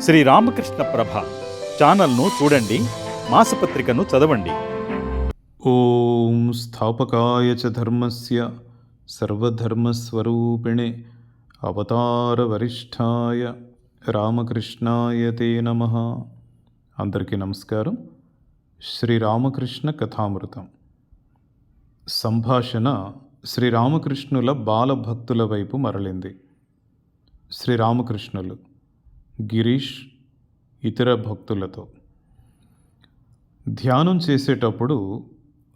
శ్రీ రామకృష్ణ ప్రభ ఛానల్ను చూడండి మాసపత్రికను చదవండి. ఓం స్థాపకాయ చ ధర్మస్య సర్వధర్మస్వరూపిణే అవతారవరిష్ఠాయ రామకృష్ణాయ తే నమ. అందరికీ నమస్కారం. శ్రీరామకృష్ణ కథామృతం. సంభాషణ శ్రీరామకృష్ణుల బాలభక్తుల వైపు మరలింది. శ్రీరామకృష్ణులు గిరీష్ ఇతర భక్తులతో. ధ్యానం చేసేటప్పుడు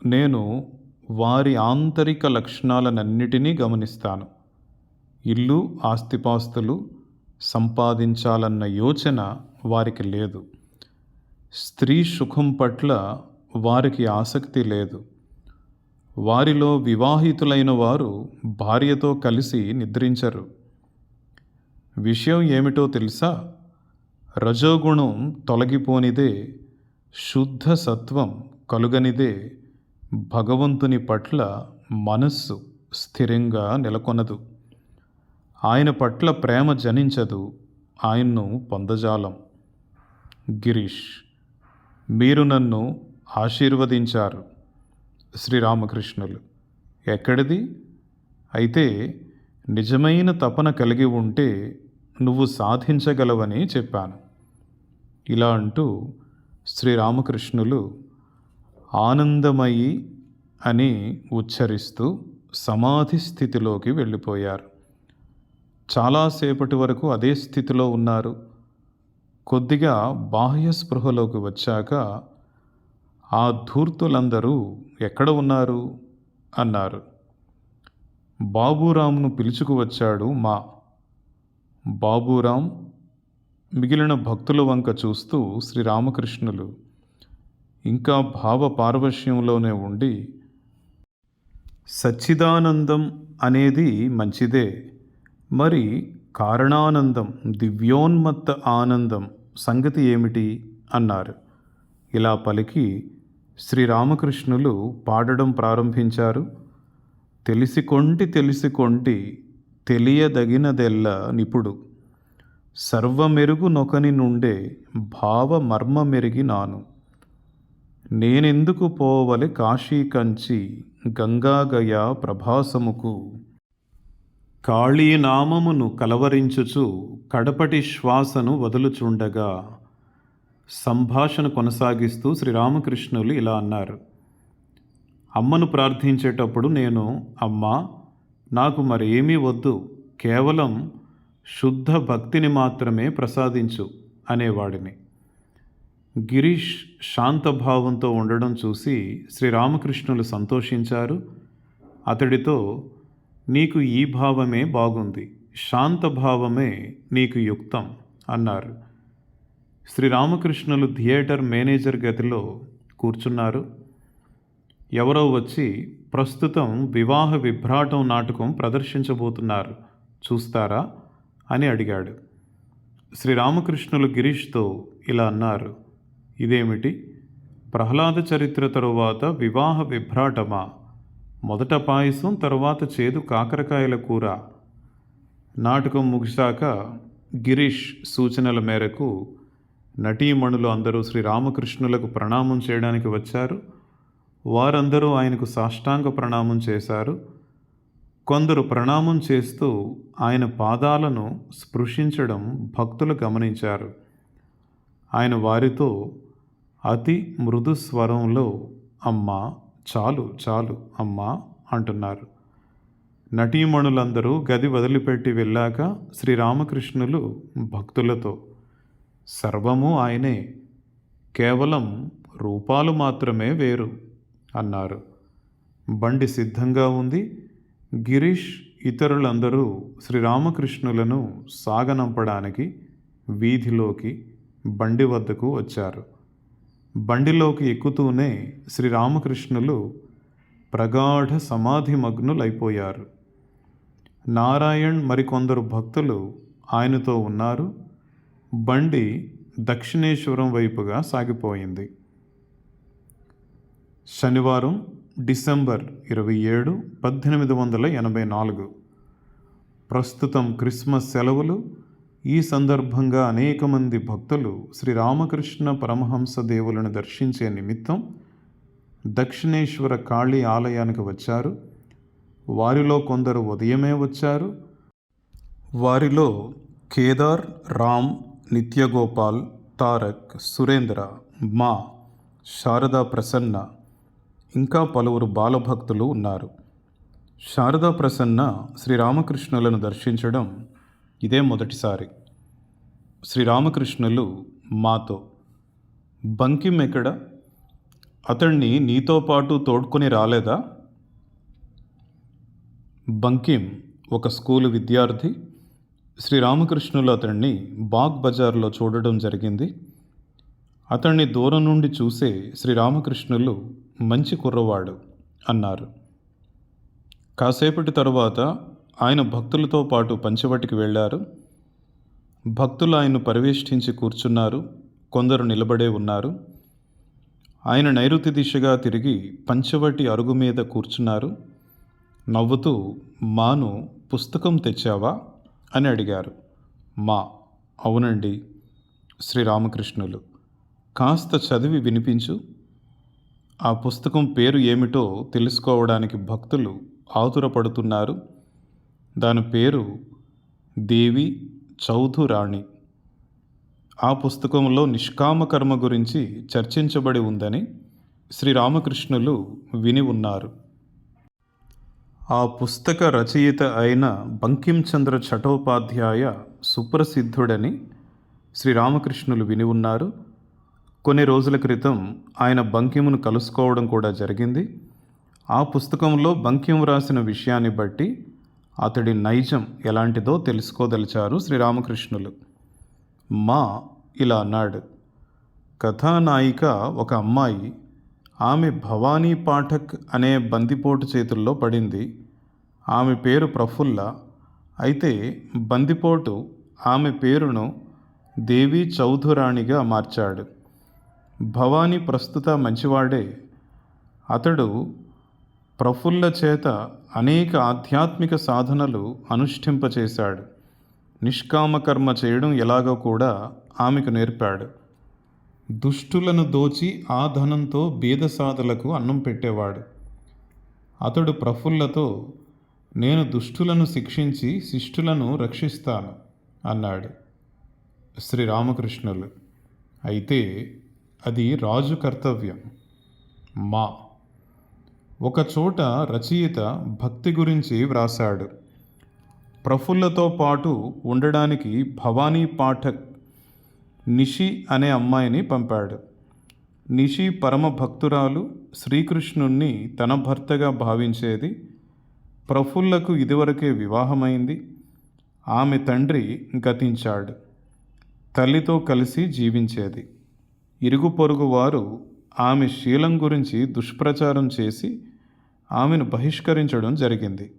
నేను వారి ఆంతరిక లక్షణాలనన్నిటినీ గమనిస్తాను. ఇల్లు ఆస్తిపాస్తులు సంపాదించాలన్న యోచన వారికి లేదు. స్త్రీ సుఖం పట్ల వారికి ఆసక్తి లేదు. వారిలో వివాహితులైన వారు భార్యతో కలిసి నిద్రించరు. విషయం ఏమిటో తెలుసా? రజోగుణం తొలగిపోనిదే శుద్ధ సత్వం కలుగనిదే భగవంతుని పట్ల మనస్సు స్థిరంగా నెలకొనదు. ఆయన పట్ల ప్రేమ జనించదు ఆయన్ను పొందజాలం. గిరీష్ మీరు నన్ను ఆశీర్వదించారు. శ్రీరామకృష్ణులు ఎక్కడిది? అయితే నిజమైన తపన కలిగి ఉంటే నువ్వు సాధించగలవని చెప్పాను. ఇలా అంటూ శ్రీరామకృష్ణులు ఆనందమయి అని ఉచ్చరిస్తూ సమాధి స్థితిలోకి వెళ్ళిపోయారు. చాలాసేపటి వరకు అదే స్థితిలో ఉన్నారు. కొద్దిగా బాహ్య స్పృహలోకి వచ్చాక ఆ ధూర్తులందరూ ఎక్కడ ఉన్నారు? అన్నారు. బాబూరాంను పిలుచుకు వచ్చాడు మా. బాబూరాం మిగిలిన భక్తుల వంక చూస్తూ శ్రీరామకృష్ణులు ఇంకా భావ పారవశ్యంలోనే ఉండి సచ్చిదానందం అనేది మంచిదే మరి కారణానందం దివ్యోన్మత్త ఆనందం సంగతి ఏమిటి? అన్నారు. ఇలా పలికి శ్రీరామకృష్ణులు పాడడం ప్రారంభించారు. తెలిసికొంటి తెలిసికొంటి తెలియదగినదెల్ల నిపుడు. సర్వమెరుగు నొకని నుండే భావ మర్మ మెరిగి నాను. నేనెందుకు పోవలె కాశీ కంచి గంగాగయ ప్రభాసముకు? కాళీనామమును కలవరించుచు కడపటి శ్వాసను వదులుచుండగా సంభాషణ కొనసాగిస్తూ శ్రీరామకృష్ణులు ఇలా అన్నారు. అమ్మను ప్రార్థించేటప్పుడు నేను అమ్మ నాకు మరేమీ వద్దు కేవలం శుద్ధ భక్తిని మాత్రమే ప్రసాదించు అనేవాడిని. గిరీష్ శాంతభావంతో ఉండడం చూసి శ్రీరామకృష్ణులు సంతోషించారు. అతడితో నీకు ఈ భావమే బాగుంది శాంత భావమే నీకు యుక్తం అన్నారు. శ్రీరామకృష్ణులు థియేటర్ మేనేజర్ గదిలో కూర్చున్నారు. ఎవరో వచ్చి ప్రస్తుతం వివాహ విభ్రాటం నాటకం ప్రదర్శించబోతున్నారు. చూస్తారా? అని అడిగాడు. శ్రీరామకృష్ణులు గిరీష్తో ఇలా అన్నారు. ఇదేమిటి? ప్రహ్లాద చరిత్ర తరువాత వివాహ విభ్రాటమా? మొదట పాయసం తరువాత చేదు కాకరకాయల కూర. నాటకం ముగిశాక గిరీష్ సూచనల మేరకు నటీమణులు అందరూ శ్రీరామకృష్ణులకు ప్రణామం చేయడానికి వచ్చారు. వారందరూ ఆయనకు సాష్టాంగ ప్రణామం చేశారు. కొందరు ప్రణామం చేస్తూ ఆయన పాదాలను స్పృశించడం భక్తులు గమనించారు. ఆయన వారితో అతి మృదు స్వరంలో అమ్మా చాలు చాలు అమ్మా అంటున్నారు. నటీమణులందరూ గది వదిలిపెట్టి వెళ్ళాక శ్రీరామకృష్ణులు భక్తులతో సర్వము ఆయనే కేవలం రూపాలు మాత్రమే వేరు. అన్నారు. బండి సిద్ధంగా ఉంది. గిరీష్ ఇతరులందరూ శ్రీరామకృష్ణులను సాగనంపడానికి వీధిలోకి బండి వద్దకు వచ్చారు. బండిలోకి ఎక్కుతూనే శ్రీరామకృష్ణులు ప్రగాఢ సమాధిమగ్నులైపోయారు నారాయణ్ మరికొందరు భక్తులు ఆయనతో ఉన్నారు. బండి దక్షిణేశ్వరం వైపుగా సాగిపోయింది. శనివారం డిసెంబర్ ఇరవై ఏడు పద్దెనిమిది వందల ఎనభై నాలుగు. ప్రస్తుతం క్రిస్మస్ సెలవులు. ఈ సందర్భంగా అనేక మంది భక్తులు శ్రీరామకృష్ణ పరమహంస దేవులను దర్శించే నిమిత్తం దక్షిణేశ్వర కాళీ ఆలయానికి వచ్చారు. వారిలో కొందరు ఉదయమే వచ్చారు. వారిలో కేదార్ రామ్ నిత్యగోపాల్ తారక్ సురేంద్ర మా శారదా ప్రసన్న ఇంకా పలువురు బాలభక్తులు ఉన్నారు. శారదా ప్రసన్న శ్రీరామకృష్ణులను దర్శించడం ఇదే మొదటిసారి. శ్రీరామకృష్ణులు మాతో. బంకిం ఎక్కడ? అతణ్ణి నీతో పాటు తోడ్కొని రాలేదా? బంకిం ఒక స్కూలు విద్యార్థి. శ్రీరామకృష్ణులు అతన్ని బాగ్ బజార్లో చూడడం జరిగింది. అతన్ని దూరం నుండి చూసే శ్రీరామకృష్ణులు మంచి కుర్రవాడు అన్నారు. కాసేపటి తరువాత ఆయన భక్తులతో పాటు పంచవటికి వెళ్ళారు. భక్తులు ఆయన్ను పరివేష్టించి కూర్చున్నారు. కొందరు నిలబడే ఉన్నారు. ఆయన నైరుతి దిశగా తిరిగి పంచవటి అరుగు మీద కూర్చున్నారు. నవ్వుతూ మాను పుస్తకం తెచ్చావా? అని అడిగారు. మా అవునండి శ్రీరామకృష్ణులు. కాస్త చదివి వినిపించు. ఆ పుస్తకం పేరు ఏమిటో తెలుసుకోవడానికి భక్తులు ఆతురపడుతున్నారు. దాని పేరు దేవి చౌధురాణి. ఆ పుస్తకంలో నిష్కామ కర్మ గురించి చర్చించబడి ఉందని శ్రీరామకృష్ణులు విని ఉన్నారు. ఆ పుస్తక రచయిత అయిన బంకించంద్ర చటోపాధ్యాయ సుప్రసిద్ధుడని శ్రీరామకృష్ణులు విని ఉన్నారు. కొన్ని రోజుల క్రితం ఆయన బంకిమును కలుసుకోవడం కూడా జరిగింది. ఆ పుస్తకంలో బంకిం రాసిన విషయాన్ని బట్టి అతడి నైజం ఎలాంటిదో తెలుసుకోదలిచారు శ్రీరామకృష్ణులు. మా ఇలా అన్నాడు. కథానాయిక ఒక అమ్మాయి ఆమె భవానీ పాఠక్ అనే బందిపోటు చేతుల్లో పడింది. ఆమె పేరు ప్రఫుల్ల. అయితే బందిపోటు ఆమె పేరును దేవి చౌధురాణిగా మార్చాడు. భవానీ ప్రస్తుత మంచివాడే. అతడు ప్రఫుల్ల చేత అనేక ఆధ్యాత్మిక సాధనలు అనుష్ఠింపచేశాడు. నిష్కామకర్మ చేయడం ఎలాగో కూడా ఆమెకు నేర్పాడు. దుష్టులను దోచి ఆ ధనంతో బీదసాదులకు అన్నం పెట్టేవాడు. అతడు ప్రఫుల్లతో నేను దుష్టులను శిక్షించి శిష్టులను రక్షిస్తాను అన్నాడు. శ్రీరామకృష్ణులు. అయితే అది రాజు కర్తవ్యం. మా. ఒకచోట రచయిత భక్తి గురించి వ్రాసాడు ప్రఫుల్లతో పాటు ఉండడానికి భవానీ పాఠక్ నిషి అనే అమ్మాయిని పంపాడు. నిషి పరమ భక్తురాలు శ్రీకృష్ణుణ్ణి తన భర్తగా భావించేది. ప్రఫుల్లకు ఇదివరకే వివాహమైంది. ఆమె తండ్రి గతించాడు. తల్లితో కలిసి జీవించేది. ఇరుగు పొరుగు వారు ఆమె శీలం గురించి దుష్ప్రచారం చేసి ఆమెను బహిష్కరించడం జరిగింది.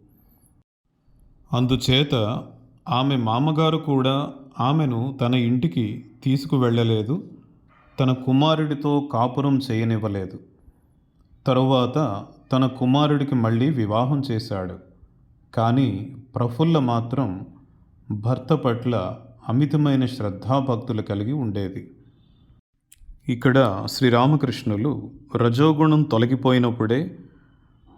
అందుచేత ఆమె మామగారు కూడా ఆమెను తన ఇంటికి తీసుకువెళ్ళలేదు తన కుమారుడితో కాపురం చేయనివ్వలేదు. తరువాత తన కుమారుడికి మళ్ళీ వివాహం చేశాడు. కానీ ప్రఫుల్ల మాత్రం భర్త పట్ల అమితమైన శ్రద్ధాభక్తులు కలిగి ఉండేది. ఇక్కడ శ్రీరామకృష్ణులు రజోగుణం తొలగిపోయినప్పుడే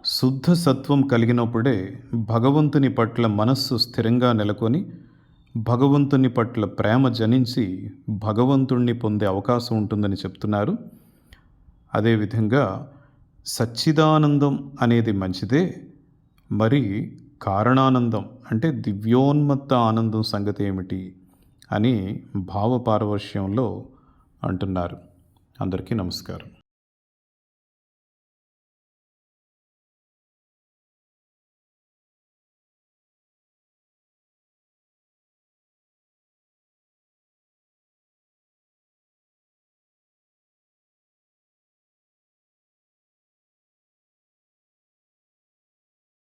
శుద్ధ సత్వం కలిగినప్పుడే భగవంతుని పట్ల మనస్సు స్థిరంగా నెలకొని భగవంతుని పట్ల ప్రేమ జనించి భగవంతుణ్ణి పొందే అవకాశం ఉంటుందని చెప్తున్నారు. అదేవిధంగా సచ్చిదానందం అనేది మంచిదే మరి కారణానందం అంటే దివ్యోన్మత్త ఆనందం సంగతి ఏమిటి అని భావపారవశ్యంలో అంటున్నారు. అందరికీ నమస్కారం.